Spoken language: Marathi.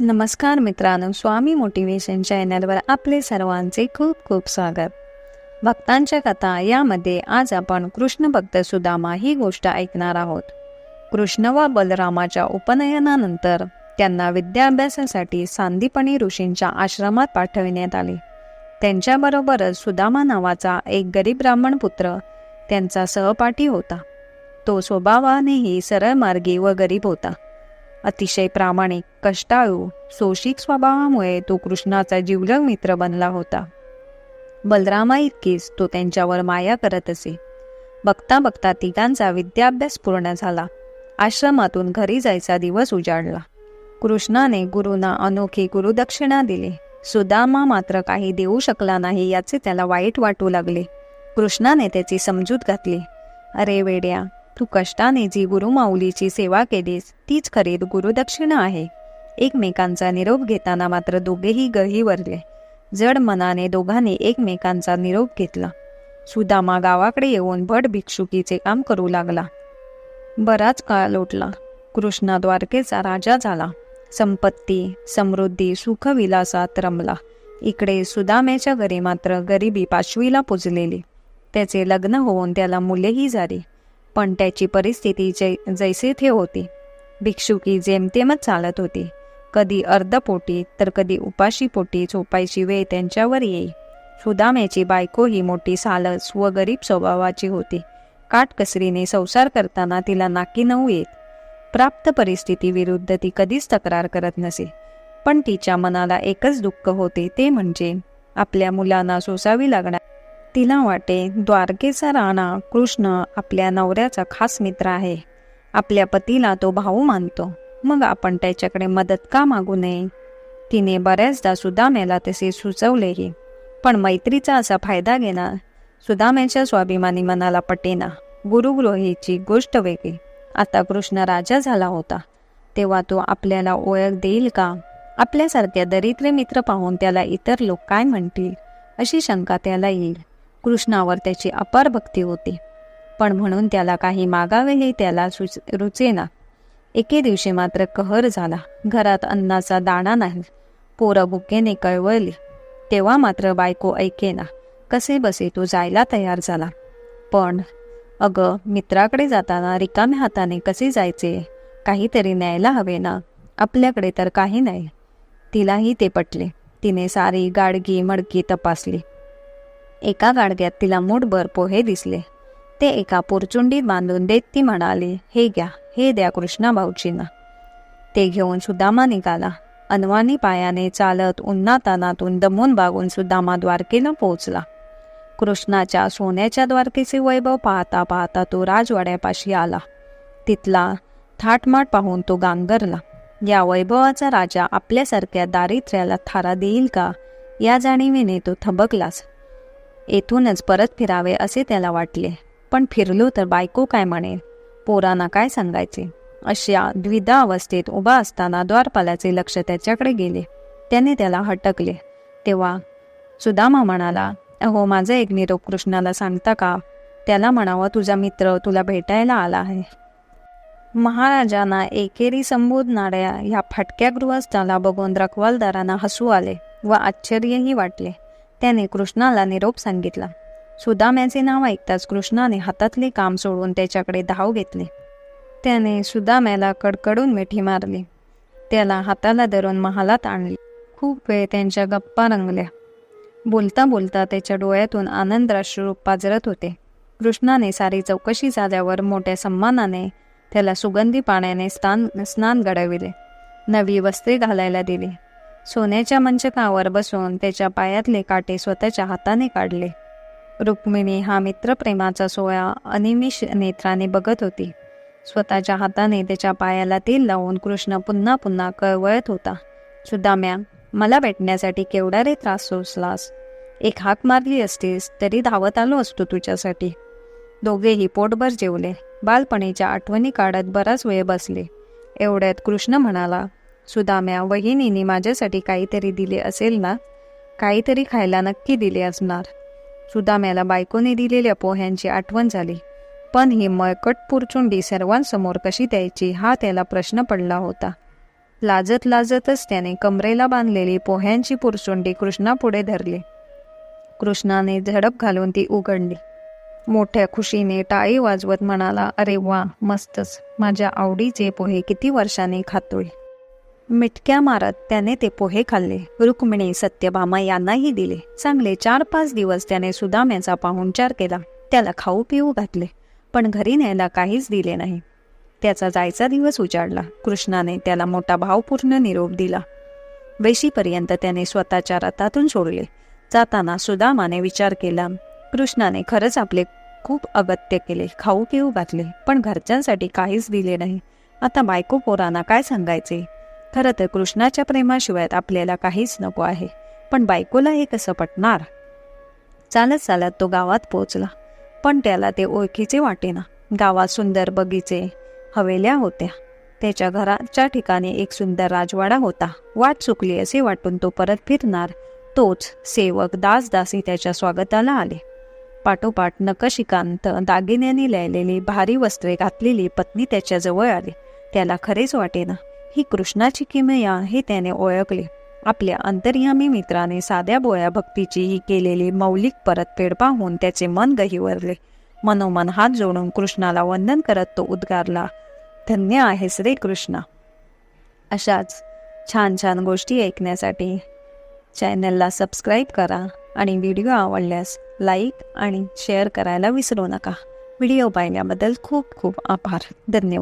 नमस्कार मित्रांनो स्वामी मोटिवेशन चॅनलवर आपले सर्वांचे खूप खूप स्वागत. भक्तांच्या कथा यामध्ये आज आपण कृष्ण भक्त सुदामा ही गोष्ट ऐकणार आहोत. कृष्ण व बलरामाच्या उपनयनानंतर त्यांना विद्याभ्यासासाठी सांदीपणी ऋषींच्या आश्रमात पाठविण्यात आले. त्यांच्याबरोबरच सुदामा नावाचा एक गरीब ब्राह्मण पुत्र त्यांचा सहपाठी होता. तो स्वभावानेही सरळ मार्गी व गरीब होता. अतिशय प्रामाणिक कष्टाळू सोशिक स्वभावामुळे तो कृष्णाचा जिवलग मित्र बनला होता. बलरामा इतकीच तो त्यांच्यावर माया करत असे. बघता बघता तिघांचा विद्याभ्यास पूर्ण झाला. आश्रमातून घरी जायचा दिवस उजाडला. कृष्णाने गुरुना अनोखी गुरुदक्षिणा दिली. सुदामा मात्र काही देऊ शकला नाही याचे त्याला वाईट वाटू लागले. कृष्णाने त्याची समजूत घातली. अरे वेड्या तू कष्टाने जी गुरुमाऊलीची सेवा केलीस तीच खरीद गुरुदक्षिणा आहे. एकमेकांचा निरोप घेताना मात्र दोघेही गहीवरले जड मनाने दोघांनी एकमेकांचा निरोप घेतला. सुदामा गावाकडे येऊन भट भिक्षुकीचे काम करू लागला. बराच काळ लोटला. कृष्णा द्वारकेचा राजा झाला. संपत्ती समृद्धी सुखविलासात रमला. इकडे सुदाम्याच्या घरी मात्र गरिबी पाचवीला पुजलेली. त्याचे लग्न होऊन त्याला मुलेही झाली. पण त्याची परिस्थिती जै जैसे थे होती. भिक्षुकी जेमतेमच चालत होती. कधी अर्धपोटी तर कधी उपाशी पोटी झोपायची वेळ त्यांच्यावर येई. सुदाम्याची बायको ही मोठी सालस व गरीब स्वभावाची होती. काटकसरीने संसार करताना तिला नाकी नऊ येत. प्राप्त परिस्थिती विरुद्ध ती कधीच तक्रार करत नसे. पण तिच्या मनाला एकच दुःख होते ते म्हणजे आपल्या मुलांना सोसावी लागणार तिला वाटे द्वारकेचा राणा कृष्ण आपल्या नवऱ्याचा खास मित्र आहे. आपल्या पतीला तो भाऊ मानतो. मग आपण त्याच्याकडे मदत का मागू नये? तिने बऱ्याचदा सुदाम्याला तसे सुचवलेही पण मैत्रीचा असा फायदा घेणार सुदाम्याच्या स्वाभिमानी मनाला पटेना. गुरुग्रोहीची गोष्ट वेगळी. आता कृष्ण राजा झाला होता. तेव्हा तो आपल्याला ओळख देईल का? आपल्यासारख्या दरिद्र मित्र पाहून त्याला इतर लोक काय म्हणतील? अशी शंका त्याला येईल. कृष्णावर त्याची अपार भक्ती होती. पण म्हणून त्याला काही मागावेही त्याला सुच रुचेना. एके दिवशी मात्र कहर झाला. घरात अन्नाचा दाणा नाही. पोरं भुकेने कळवळली तेव्हा मात्र बायको ऐकेना कसे बसे तो जायला तयार झाला? पण अगं मित्राकडे जाताना रिकाम्या हाताने कसे जायचे? काहीतरी न्यायला हवे ना आपल्याकडे तर काही नाही. तिलाही ते पटले. तिने सारी गाडगी मडकी तपासली. एका गाडग्यात तिला मूठभर पोहे दिसले. ते एका पोरचुंडीत बांधून देत ती म्हणाली हे घ्या हे द्या कृष्णा भाऊजींना. ते घेऊन सुदामा निघाला. अनवानी पायाने चालत उन्हातानातून दमून बागून सुदामा द्वारकेला पोहोचला. कृष्णाच्या सोन्याच्या द्वारकेचे वैभव पाहता पाहता तो राजवाड्यापाशी आला. तिथला थाटमाट पाहून तो गांगरला या वैभवाचा राजा आपल्यासारख्या दारिद्र्याला थारा देईल का? या जाणीवेने तो थबकलाच. येथूनच परत फिरावे असे त्याला वाटले. पण फिरलो तर बायको काय म्हणेल? पोरांना काय सांगायचे? अशा द्विधा अवस्थेत उभा असताना द्वारपालाचे लक्ष त्याच्याकडे गेले. त्याने त्याला हटकले. तेव्हा सुदामा म्हणाला अहो माझा एक निरोप कृष्णाला सांगता का? त्याला म्हणावं तुझा मित्र तुला भेटायला आला आहे. महाराजांना एकेरी संबोधणाऱ्या ह्या फटक्या गृहस्थाला बघून रखवालदारांना हसू आले व आश्चर्यही वाटले. त्याने कृष्णाला निरोप सांगितला. सुदाम्याचे नाव ऐकताच कृष्णाने हातातले काम सोडून त्याच्याकडे धाव घेतले. त्याने सुदाम्याला कडकडून मिठी मारली. त्याला हाताला धरून महालात आणली. खूप वेळ त्यांच्या गप्पा रंगल्या. बोलता बोलता त्याच्या डोळ्यातून आनंद पाजरत होते. कृष्णाने सारी चौकशी झाल्यावर मोठ्या सन्मानाने त्याला सुगंधी पाण्याने स्नान स्नान घडविले. नवी वस्त्रे घालायला दिली. सोन्याच्या मंचकावर बसून त्याच्या पायातले काटे स्वतःच्या हाताने काढले. रुक्मिणी हा मित्रप्रेमाचा सोहळा अनिमिष नेत्राने बघत होती. स्वतःच्या हाताने त्याच्या पायाला तेल लावून कृष्ण पुन्हा पुन्हा कळवळत होता. सुदाम्या मला भेटण्यासाठी केवढा रे त्रास सोसलास? एक हाक मारली असतीस तरी धावत आलो असतो तुझ्यासाठी. दोघेही पोटभर जेवले. बालपणीच्या आठवणी काढत बराच वेळ बसले. एवढ्यात कृष्ण म्हणाला सुदाम्या वहिनीने माझ्यासाठी काहीतरी दिले असेल ना? काहीतरी खायला नक्की दिले असणार. सुदाम्याला बायकोने दिलेल्या पोह्यांची आठवण झाली. पण ही मळकट पुरचुंडी सर्वांसमोर कशी द्यायची हा त्याला प्रश्न पडला होता. लाजत लाजतच त्याने कमरेला बांधलेली पोह्यांची पुरसुंडी कृष्णापुढे धरली. कृष्णाने झडप घालून ती उघडली. मोठ्या खुशीने टाळी वाजवत म्हणाला अरे वा मस्तच. माझ्या आवडीचे पोहे किती वर्षांनी खातोय. मिटक्या मारत त्याने ते पोहे खाल्ले. रुक्मिणी सत्यभामा यांनाही दिले. चांगले चार पाच दिवस त्याने सुदाम्याचा पाहुणचार केला. त्याला खाऊ पिऊ घातले पण घरी न्यायला काहीच दिले नाही. त्याचा जायचा दिवस उजाडला. कृष्णाने त्याला मोठा भावपूर्ण निरोप दिला. वेशीपर्यंत त्याने स्वतःच्या रथातून सोडले. जाताना सुदामाने विचार केला कृष्णाने खरंच आपले खूप अगत्य केले खाऊ पिऊ घातले पण घरच्यांसाठी काहीच दिले नाही. आता बायको पोरांना काय सांगायचे? खरं तर कृष्णाच्या प्रेमाशिवाय आपल्याला काहीच नको आहे. पण बायकोला हे कसं पटणार? चालत चालत तो गावात पोचला पण त्याला ते ओळखीचे वाटेना. गावात सुंदर बगीचे हवेल्या होत्या. त्याच्या घराच्या ठिकाणी एक सुंदर राजवाडा होता. वाट चुकली असे वाटून तो परत फिरणार. तोच सेवक दासदासी त्याच्या स्वागताला आले. पाठोपाठ नकशिकांत दागिन्यांनी लिहिलेली भारी वस्त्रे घातलेली पत्नी त्याच्याजवळ आली. त्याला खरेच वाटेना. ही कृष्णाची किमया हे त्याने ओळखले. आपल्या अंतर्यामी मित्राने साध्या बोळ्या भक्तीची ही केलेली मौलिक परतफेड पाहून त्याचे मन गहिवरले मनोमन हात जोडून कृष्णाला वंदन करत तो उद्गारला धन्य आहेस रे कृष्णा. अशाच छान छान गोष्टी ऐकण्यासाठी चॅनलला सबस्क्राईब करा आणि व्हिडिओ आवडल्यास लाईक आणि शेअर करायला विसरू नका. व्हिडिओ पाहिल्याबद्दल खूप खूप आभार. धन्यवाद.